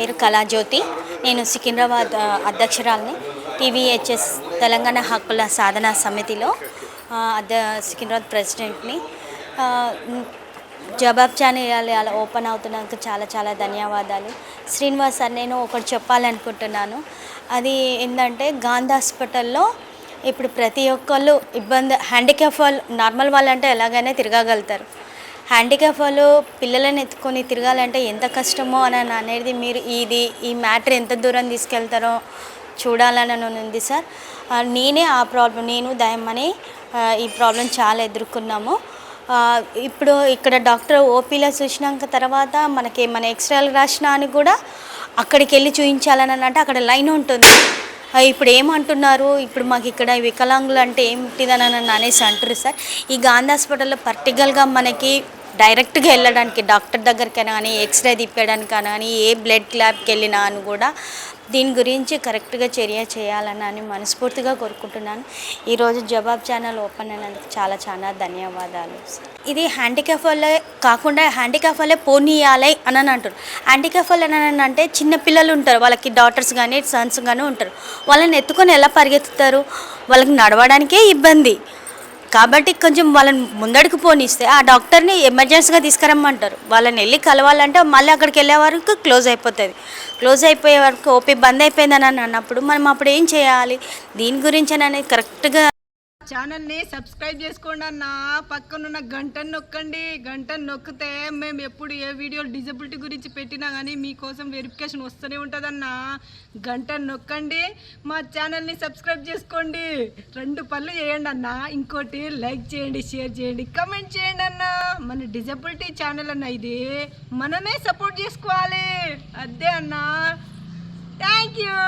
పేరు కళాజ్యోతి. నేను సికింద్రాబాద్ అధ్యక్షురాలని. టీవీహెచ్ఎస్ తెలంగాణ హక్కుల సాధన సమితిలో అధ్య సికింద్రాబాద్ ప్రెసిడెంట్ని. జవాబ్ ఛానల్ అలా ఓపెన్ అవుతున్నందుకు చాలా చాలా ధన్యవాదాలు. శ్రీనివాస్ సార్ నేను ఒకటి చెప్పాలనుకుంటున్నాను. అది ఏంటంటే గాంధీ హాస్పిటల్లో ఇప్పుడు ప్రతి ఒక్కళ్ళు ఇబ్బంది హ్యాండిక్యాప్ వాళ్ళు నార్మల్ వాళ్ళంటే ఎలాగైనా తిరగగలుగుతారు. హ్యాండిక్యాప్ వాళ్ళు పిల్లలను ఎత్తుకొని తిరగాలంటే ఎంత కష్టమో అని అనేది మీరు ఇది ఈ మ్యాటర్ ఎంత దూరం తీసుకెళ్తారో చూడాలని ఉంది సార్. నేనే ఆ ప్రాబ్లం నేను దయమని ఈ ప్రాబ్లం చాలా ఎదుర్కొన్నాము. ఇప్పుడు ఇక్కడ డాక్టర్ ఓపీలో చూసినాక తర్వాత మనకి మన ఎక్స్రేలు రాసినా అని కూడా అక్కడికి వెళ్ళి చూపించాలని అంటే అక్కడ లైన్ ఉంటుంది. ఇప్పుడు ఏమంటున్నారు? ఇప్పుడు మాకు ఇక్కడ వికలాంగులు అంటే ఏమిటిదని అని అనేసి అంటారు సార్. ఈ గాంధీ హాస్పిటల్లో పర్టికల్గా మనకి డైరెక్ట్గా వెళ్ళడానికి డాక్టర్ దగ్గరికైనా కానీ ఎక్స్రే తిప్పడానికి కానీ ఏ బ్లడ్ ల్యాబ్కి వెళ్ళినా అని కూడా దీని గురించి కరెక్ట్గా చర్య చేయాలని అని మనస్ఫూర్తిగా కోరుకుంటున్నాను. ఈరోజు జవాబ్ ఛానల్ ఓపెన్ అయినందుకు చాలా చాలా ధన్యవాదాలు. ఇది హ్యాండిక్యాప్ వల్లే కాకుండా హ్యాండిక్యాప్ వల్లే పోనీయాలి అని అని అంటారు. హ్యాండిక్యాప్ వల్ల అని అంటే చిన్న పిల్లలు ఉంటారు వాళ్ళకి డాటర్స్ కానీ సన్స్ కానీ ఉంటారు. వాళ్ళని ఎత్తుకొని ఎలా పరిగెత్తుతారు? వాళ్ళకి నడవడానికే ఇబ్బంది. కాబట్టి కొంచెం వాళ్ళని ముందడుగు పోనిస్తే ఆ డాక్టర్ని ఎమర్జెన్సీగా తీసుకురమ్మంటారు. వాళ్ళని వెళ్ళి కలవాలంటే మళ్ళీ అక్కడికి వెళ్ళే వరకు క్లోజ్ అయిపోతుంది. క్లోజ్ అయిపోయే వరకు ఓపీ బంద్ అయిపోయిందని అని అన్నప్పుడు మనం అప్పుడు ఏం చేయాలి? దీని గురించి అనేది కరెక్ట్గా ఛానల్ని సబ్స్క్రైబ్ చేసుకోండి అన్న. పక్కనున్న గంటను నొక్కండి. గంటను నొక్కితే మేము ఎప్పుడు ఏ వీడియోలు డిజబిలిటీ గురించి పెట్టినా కానీ మీకోసం వెరిఫికేషన్ వస్తూనే ఉంటుందన్న. గంటను నొక్కండి. మా ఛానల్ని సబ్స్క్రైబ్ చేసుకోండి. రెండు పనులు చేయండి అన్న. ఇంకోటి లైక్ చేయండి షేర్ చేయండి కమెంట్ చేయండి అన్న. మన డిజబిలిటీ ఛానల్ అన్న ఇది. మనమే సపోర్ట్ చేసుకోవాలి. అదే అన్న. Thank you.